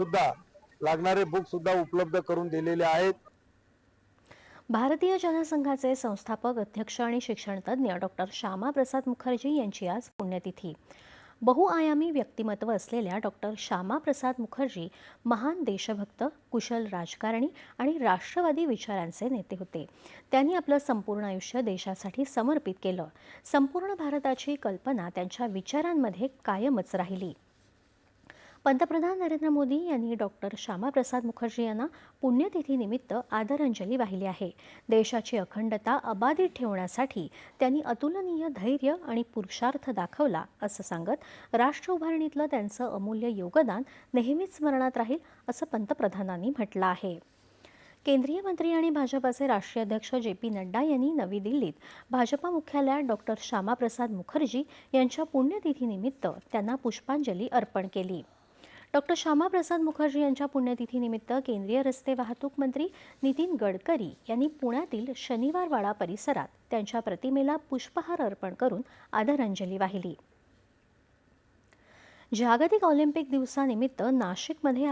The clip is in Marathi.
सुद्धा लागणारे बुक सुद्धा उपलब्ध करून दिलेले आहेत. भारतीय जनसंघाचे संस्थापक अध्यक्ष आणि शिक्षणतज्ज्ञ डॉक्टर श्यामा प्रसाद मुखर्जी यांची आज पुण्यतिथी. बहुआयामी व्यक्तिमत्व असलेल्या डॉक्टर श्यामाप्रसाद मुखर्जी महान देशभक्त कुशल राजकारणी आणि राष्ट्रवादी विचारांचे नेते होते. त्यांनी आपलं संपूर्ण आयुष्य देशासाठी समर्पित केलं. संपूर्ण भारताची कल्पना त्यांच्या विचारांमध्ये कायमच राहिली. पंतप्रधान नरेंद्र मोदी यांनी डॉक्टर श्यामाप्रसाद मुखर्जी यांना पुण्यतिथीनिमित्त आदरांजली वाहिली आहे. देशाची अखंडता अबाधित ठेवण्यासाठी त्यांनी अतुलनीय धैर्य आणि पुरुषार्थ दाखवला असं सांगत राष्ट्र उभारणीतलं त्यांचं अमूल्य योगदान नेहमीच स्मरणात राहील असं पंतप्रधानांनी म्हटलं आहे. केंद्रीय मंत्री आणि भाजपाचे राष्ट्रीय अध्यक्ष जे पी नड्डा यांनी नवी दिल्लीत भाजपा मुख्यालयात डॉक्टर श्यामाप्रसाद मुखर्जी यांच्या पुण्यतिथीनिमित्त त्यांना पुष्पांजली अर्पण केली. डॉक्टर श्यामाप्रसाद मुखर्जी यांच्या पुण्यतिथीनिमित्त केंद्रीय रस्ते वाहतूक मंत्री नितीन गडकरी यांनी पुण्यातील शनिवारवाडा परिसरात त्यांच्या प्रतिमेला पुष्पहार अर्पण करून आदरांजली वाहिली. जागतिक ऑलिम्पिक दिवसानिमित्त नाशिकमध्ये आज